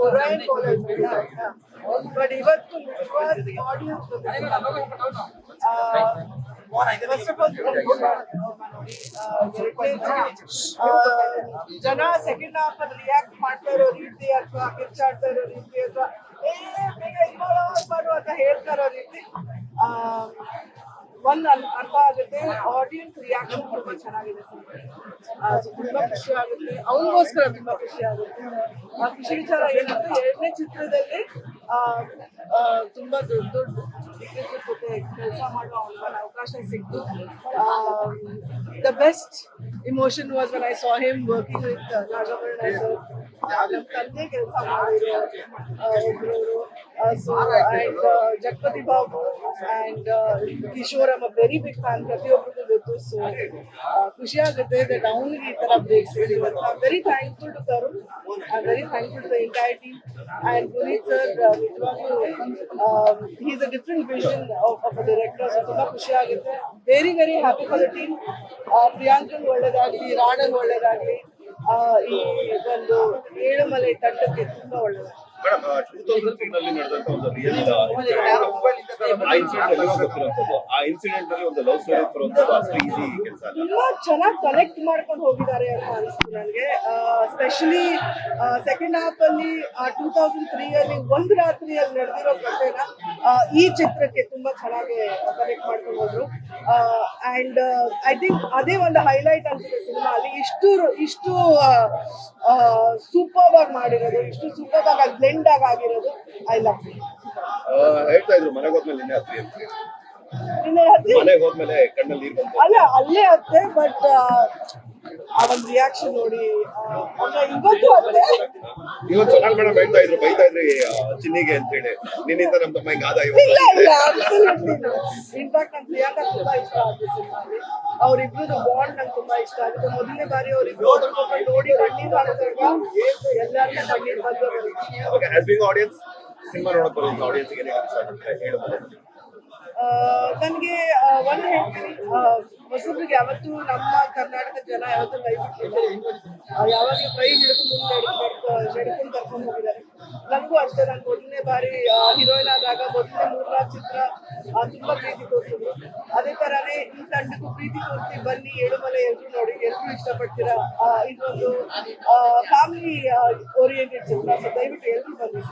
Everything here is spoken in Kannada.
ಒರೈನ್ ಬಟ್ ಇವತ್ತು ನಿಜವಾದ ಆಡಿಯನ್ಸ್ ಫಸ್ಟ್ ಆಫ್ ಆಲ್ ಜನ ಸೆಕೆಂಡ್ ಹಾಫ್ ಅಲ್ಲಿ ರಿಯಾಕ್ಟ್ ಮಾಡ್ತಾ ಇರೋ ರೀತಿ ಅಥವಾ ಕಿರ್ಚಾಡ್ತಾ ಇರೋ ರೀತಿ ಅಥವಾ ಏ, ಬೇಗ ಅಂತ ಹೇಳ್ತಾ ಇರೋ ರೀತಿ ಒಂದ್ ಅರ್ಥ ಆಗುತ್ತೆ. ಆಡಿಯನ್ಸ್ ರಿಯಾಕ್ಷನ್ ತುಂಬಾ ಚೆನ್ನಾಗಿದೆ ಸರ್ ತುಂಬಾ ಖುಷಿ ಆಗುತ್ತೆ. ಅವನಿಗೋಸ್ಕರ ತುಂಬಾ ಖುಷಿ ಆಗುತ್ತೆ. ಖುಷಿ ವಿಚಾರ ಏನಂದ್ರೆ ಎರಡನೇ ಚಿತ್ರದಲ್ಲಿ ಆ, ತುಂಬಾ ದೊಡ್ಡ ದೊಡ್ಡ ದಿಗ್ಗಜರ ಜೊತೆ ಕೆಲಸ ಮಾಡುವ ಅವಕಾಶ ಸಿಕ್ತು. The best emotion was when I saw him working with Nagavರ್ಣ sir. ನಮ್ಮ ತಂದೆ ಕೆಲಸ ಮಾಡಿದ್ರು so and Jagapathi Babu and Kishore ಅಮ್ಮ ವೆರಿ ಬಿಗ್ ಫ್ಯಾನ್ ಪ್ರತಿಯೊಬ್ಬರಿಗೂ ಗೊತ್ತು. ಸೊ ಖುಷಿ ಆಗುತ್ತೆ ದಟ್ ಅವನಿಗೆ ಈ ತರ ಬ್ರೇಕ್ ಸಿಗುತ್ತೆ I very thankful to Tarun I very thankful to entire team and Puneet sir is a different vision of a director so ತುಂಬಾ ಖುಷಿ ಆಗುತ್ತೆ. Very very happy for the team ಪ್ರಿಯಾಂಕಂಗ್ ಒಳ್ಳೇದಾಗ್ಲಿ, ರಾಣಂಗ್ ಒಳ್ಳೇದಾಗ್ಲಿ ಈ ಒಂದು ಏಳುಮಲೆ ತಂಡಕ್ಕೆ ತುಂಬಾ ಒಳ್ಳೇದು. ಮೇಡಮ್ ಟೂ ತೌಸಂಡ್ ತ್ರೀ ನಲ್ಲಿ ನಡೆದಂತ ಒಂದು ರಿಯಲ್ ಆ ಇನ್ಸಿಡೆಂಟ್ ಅಲ್ಲಿ ಗೊತ್ತಿರುವಂತದ್ದು ಆ ಇನ್ಸಿಡೆಂಟ್ ಅಲ್ಲಿ ಒಂದು ಲವ್ ಸ್ಟೋರಿ ಬರುವಂತದ್ದು ಅಷ್ಟು ಈಸಿ ಕೆಲಸ ಅಲ್ಲ? ತುಂಬಾ ಚೆನ್ನಾಗಿ ಕನೆಕ್ಟ್ ಮಾಡ್ಕೊಂಡು ಹೋಗಿದ್ದಾರೆ ಅಂತ ಅನಿಸ್ತು ನನಗೆ. ಸ್ಪೆಷಲಿ ಸೆಕೆಂಡ್ ಹಾಫ್ ಅಲ್ಲಿ ಟೂ ತೌಸಂಡ್ ತ್ರೀ ಅಲ್ಲಿ ಒಂದು ರಾತ್ರಿಯಲ್ಲಿ ನಡೆದಿರೋ ಕಥೆನ ಈ ಚಿತ್ರಕ್ಕೆ ತುಂಬಾ ಚೆನ್ನಾಗಿ ಕನೆಕ್ಟ್ ಮಾಡ್ಕೊಂಡು ಹೋದ್ರು. ಅಂಡ್ ಐ ಥಿಂಕ್ ಅದೇ ಒಂದು ಹೈಲೈಟ್ ಅನ್ಸುತ್ತೆ ಸಿನಿಮಾ ಅಲ್ಲಿ ಇಷ್ಟು ಇಷ್ಟು ಸೂಪರ್ ಆಗಿ ಮಾಡಿರೋದು ಇಷ್ಟು ಸೂಪರ್ ಆಗಿ ಬ್ಲೆಂಡ್ ಆಗಿ ಆಗಿರೋದು. ಐ ಲವ್ ಹೇಳ್ತಾ ಇದ್ರು ಮನೆಗೆ ಹೋದ್ಮೇಲೆ ನಿನ್ನೆ ಹತ್ತಿ ಅಂತ. ಮನೆಗೆ ಹೋದ್ಮೇಲೆ ಕಣ್ಣಲ್ಲಿ ನೀರು ಬಂತು ಅಲ್ಲ ಅಲ್ಲೇ ಅತ್ತೆ ಬಟ್ ಆ ಒಂದು ರಿಯಾಕ್ಷನ್ ನೋಡಿ ಇವತ್ತು ಚೆನ್ನಾಗಿ ಮೇಡಮ್ ಹೇಳ್ತಾ ಇದ್ರು ಬೈತಾ ಇದ್ರಿ ಚಿನ್ನಿಗೆ ಅಂತ ಹೇಳಿ. ನಿನ್ನಿಂದ ನಮ್ ತಮ್ಮ ಹಿಂಗ ಆದಾಯ ಇಲ್ಲ ಇಲ್ಲ ಅಬ್ಸಲ್ಯೂಟ್ಲಿ ಇನ್ಫ್ಯಾಕ್ಟ್ ನಂಗೆ ಪ್ರಿಯಾಂಕಾ ತುಂಬಾ ಇಷ್ಟ ಆಗುತ್ತೆ ಸಿನಿಮಾಲಿ. ಅವ್ರಿಬ್ರದ್ದು ಬಾಂಡ್ ನಂಗೆ ತುಂಬಾ ಇಷ್ಟ ಆಗುತ್ತೆ ಮೊದಲನೇ ಬಾರಿ ಅವ್ರಿಬ್ರು ನೋಡಿ ಕಣ್ಣೀರ್ ಎಲ್ಲರಿಗೂ ಕಣ್ಣೀರ್ ಬಂದು ಆಡಿಯನ್ಸ್ ಸಿನಿಮಾ ನೋಡಕ್ ಬರೋದು ಆಡಿಯನ್ಸ್ಗೆ ಇಷ್ಟಪಡ್ತಾರೆ ಹೇಳು ನನಗೆ ಒಂದು ಹೇಳ್ತೀನಿ ಹೊಸಬ್ರಿಗೆ ಯಾವತ್ತು ನಮ್ಮ ಕರ್ನಾಟಕ ಜನ ಯಾವತ್ತೂ ಕೈ ಬಿಟ್ಟಿಲ್ಲ. ಯಾವಾಗ ಕೈ ಹಿಡ್ಕೊಂಡು ಹಿಡ್ಕೊಂಡು ಕರ್ಕೊಂಡು ಹೋಗಿದ್ದಾರೆ. ನನಗೂ ಅಷ್ಟೇ, ನಾನು ಮೊದಲನೇ ಬಾರಿ ಹೀರೋಯಿನ್ ಆದಾಗ ಮೊದಲನೇ ಮೂರ್ನಾಲ್ಕು ಚಿತ್ರ ತುಂಬಾ ಪ್ರೀತಿ ತೋರಿಸಿದ್ರು. ಅದೇ ತರಾನೇ ಈ ತಂಡಕ್ಕೂ ಪ್ರೀತಿ ತೋರಿಸಿ ಬನ್ನಿ ಏಳುಮಲೆ ಎಲ್ರು ನೋಡಿ, ಎಲ್ರು ಇಷ್ಟಪಡ್ತೀರಾ ಇದೊಂದು ಫ್ಯಾಮಿಲಿ ಓರಿಯೆಂಟೆಡ್ ಚಿತ್ರ. ಸೊ ದಯವಿಟ್ಟು ಎಲ್ರು ಬನ್ನಿ.